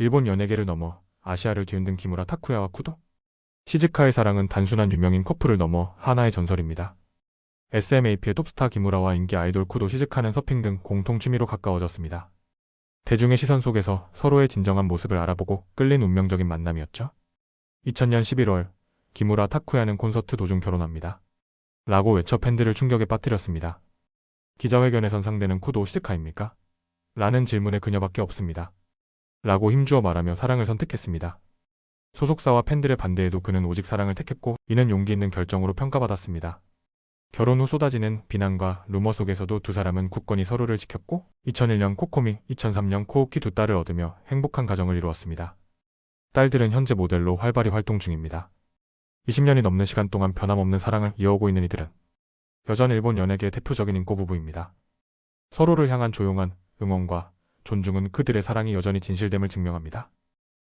일본 연예계를 넘어 아시아를 뒤흔든 기무라 타쿠야와 쿠도. 시즈카의 사랑은 단순한 유명인 커플을 넘어 하나의 전설입니다. SMAP의 톱스타 기무라와 인기 아이돌 쿠도 시즈카는 서핑 등 공통 취미로 가까워졌습니다. 대중의 시선 속에서 서로의 진정한 모습을 알아보고 끌린 운명적인 만남이었죠. 2000년 11월 기무라 타쿠야는 콘서트 도중 결혼합니다. 라고 외쳐 팬들을 충격에 빠뜨렸습니다. 기자회견에선 상대는 쿠도 시즈카입니까? 라는 질문에 그녀밖에 없습니다. 라고 힘주어 말하며 사랑을 선택했습니다. 소속사와 팬들의 반대에도 그는 오직 사랑을 택했고 이는 용기 있는 결정으로 평가받았습니다. 결혼 후 쏟아지는 비난과 루머 속에서도 두 사람은 굳건히 서로를 지켰고 2001년 코코미, 2003년 코오키 두 딸을 얻으며 행복한 가정을 이루었습니다. 딸들은 현재 모델로 활발히 활동 중입니다. 20년이 넘는 시간 동안 변함없는 사랑을 이어오고 있는 이들은 여전 일본 연예계의 대표적인 인고 부부입니다. 서로를 향한 조용한 응원과 존중은 그들의 사랑이 여전히 진실됨을 증명합니다.